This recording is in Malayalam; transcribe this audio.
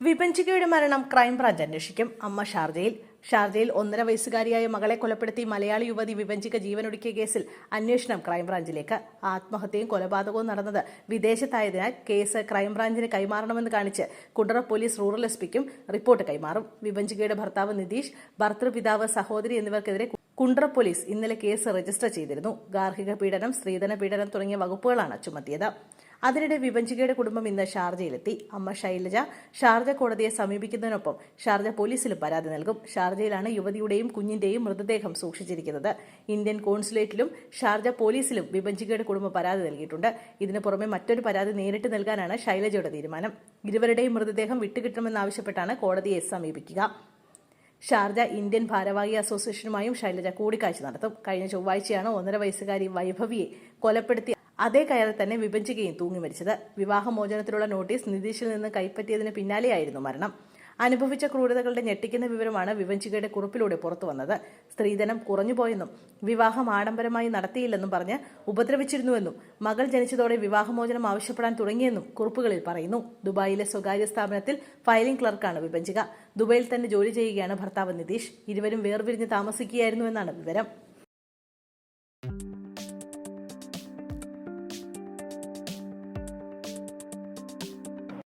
വിപഞ്ചികയുടെ മരണം ക്രൈംബ്രാഞ്ച് അന്വേഷിക്കും. അമ്മ ഷാർജയിൽ. ഷാർജയിൽ ഒന്നര വയസ്സുകാരിയായ മകളെ കൊലപ്പെടുത്തി മലയാളി യുവതി വിപഞ്ചിക ജീവനൊടുക്കിയ കേസിൽ അന്വേഷണം ക്രൈംബ്രാഞ്ചിലേക്ക്. ആത്മഹത്യയും കൊലപാതകവും നടന്നത് വിദേശത്തായതിനാൽ കേസ് ക്രൈംബ്രാഞ്ചിന് കൈമാറണമെന്ന് കാണിച്ച് കുണ്ടറ പോലീസ് റൂറൽ എസ് പിക്കും റിപ്പോർട്ട് കൈമാറും. വിപഞ്ചികയുടെ ഭർത്താവ് നിതീഷ് ഭർത്തൃപിതാവ് സഹോദരി എന്നിവർക്കെതിരെ കുണ്ടറ പോലീസ് ഇന്നലെ കേസ് രജിസ്റ്റർ ചെയ്തിരുന്നു. ഗാർഹിക പീഡനം സ്ത്രീധന പീഡനം തുടങ്ങിയ വകുപ്പുകളാണ് ചുമത്തിയത്. അതിനിടെ വിവഞ്ചികയുടെ കുടുംബം ഇന്ന് ഷാർജയിലെത്തി. അമ്മ ശൈലജ ഷാർജ കോടതിയെ സമീപിക്കുന്നതിനൊപ്പം ഷാർജ പോലീസിലും പരാതി നൽകും. ഷാർജയിലാണ് യുവതിയുടെയും കുഞ്ഞിന്റെയും മൃതദേഹം സൂക്ഷിച്ചിരിക്കുന്നത്. ഇന്ത്യൻ കോൺസുലേറ്റിലും ഷാർജ പോലീസിലും വിഭജികയുടെ കുടുംബം പരാതി നൽകിയിട്ടുണ്ട്. ഇതിനു പുറമെ മറ്റൊരു പരാതി നേരിട്ട് നൽകാനാണ് ശൈലജയുടെ തീരുമാനം. ഇരുവരുടെയും മൃതദേഹം വിട്ടുകിട്ടണമെന്നാവശ്യപ്പെട്ടാണ് കോടതിയെ സമീപിക്കുക. ഷാർജ ഇന്ത്യൻ ഭാരവാഹി അസോസിയേഷനുമായും ശൈലജ കൂടിക്കാഴ്ച നടത്തും. കഴിഞ്ഞ ചൊവ്വാഴ്ചയാണ് ഒന്നര വയസ്സുകാരി വൈഭവിയെ കൊലപ്പെടുത്തി അതേ കയറിൽ തന്നെ വിഭജിക്കുകയും തൂങ്ങി മരിച്ചത്. വിവാഹമോചനത്തിലുള്ള നോട്ടീസ് നിതീഷിൽ നിന്ന് കൈപ്പറ്റിയതിന് പിന്നാലെയായിരുന്നു മരണം. അനുഭവിച്ച ക്രൂരതകളുടെ ഞെട്ടിക്കുന്ന വിവരമാണ് വിവഞ്ചികയുടെ കുറിപ്പിലൂടെ പുറത്തു വന്നത്. സ്ത്രീധനം കുറഞ്ഞുപോയെന്നും വിവാഹം ആഡംബരമായി നടത്തിയില്ലെന്നും പറഞ്ഞ് ഉപദ്രവിച്ചിരുന്നുവെന്നും മകൾ ജനിച്ചതോടെ വിവാഹമോചനം ആവശ്യപ്പെടാൻ തുടങ്ങിയെന്നും കുറിപ്പുകളിൽ പറയുന്നു. ദുബായിലെ സ്വകാര്യ സ്ഥാപനത്തിൽ ഫയലിംഗ് ക്ലർക്കാണ് വിഭജിക. ദുബായിൽ തന്നെ ജോലി ചെയ്യുകയാണ് ഭർത്താവ് നിതീഷ്. ഇരുവരും വേർപിരിഞ്ഞ് താമസിക്കുകയായിരുന്നുവെന്നാണ് വിവരം.